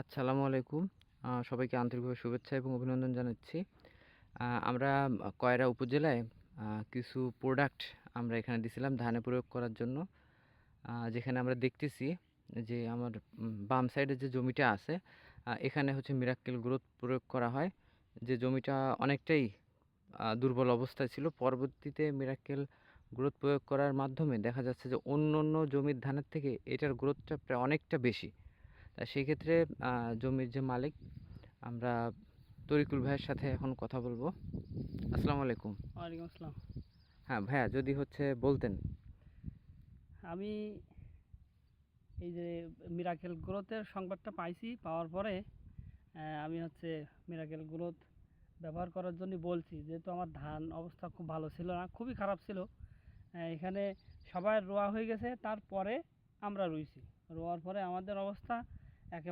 আসসালামু আলাইকুম। সবাইকে আন্তরিকভাবে শুভেচ্ছা এবং অভিনন্দন জানাচ্ছি। আমরা কয়রা উপজেলায় কিছু প্রোডাক্ট আমরা এখানে দিছিলাম ধানে প্রয়োগ করার জন্য। যেখানে আমরা দেখতেছি যে আমার বাম সাইডে যে জমিটা আছে এখানে হচ্ছে মিরাক্কেল গ্রোথ প্রয়োগ করা হয়। যে জমিটা অনেকটাই দুর্বল অবস্থায় ছিল। পরবর্তীতে মিরাক্কেল গ্রোথ প্রয়োগ করার মাধ্যমে দেখা যাচ্ছে যে অন্য অন্য জমির ধানের থেকে এটার গ্রোথটা প্রায় অনেকটা বেশি। তা সেই ক্ষেত্রে আহ, জমির যে মালিক আমরা তরিকুল ভাইয়ের সাথে এখন কথা বলব। আসসালামু আলাইকুম। ওয়ালাইকুম আসসালাম। হ্যাঁ ভাইয়া যদি হচ্ছে বলতেন। আমি এই যে মিরাকেল গ্রোথের সংবাদটা পাইছি পাওয়ার পরে আমি হচ্ছে মিরাকেল গ্রোথ ব্যবহার করার জন্য বলছি যেহেতু আমার ধান অবস্থা খুব ভালো ছিল না খুবই খারাপ ছিল। এখানে সবাই রোয়া হয়ে গেছে তারপরে আমরা রুইছি। রোয়ার পরে আমাদের অবস্থা একেবারে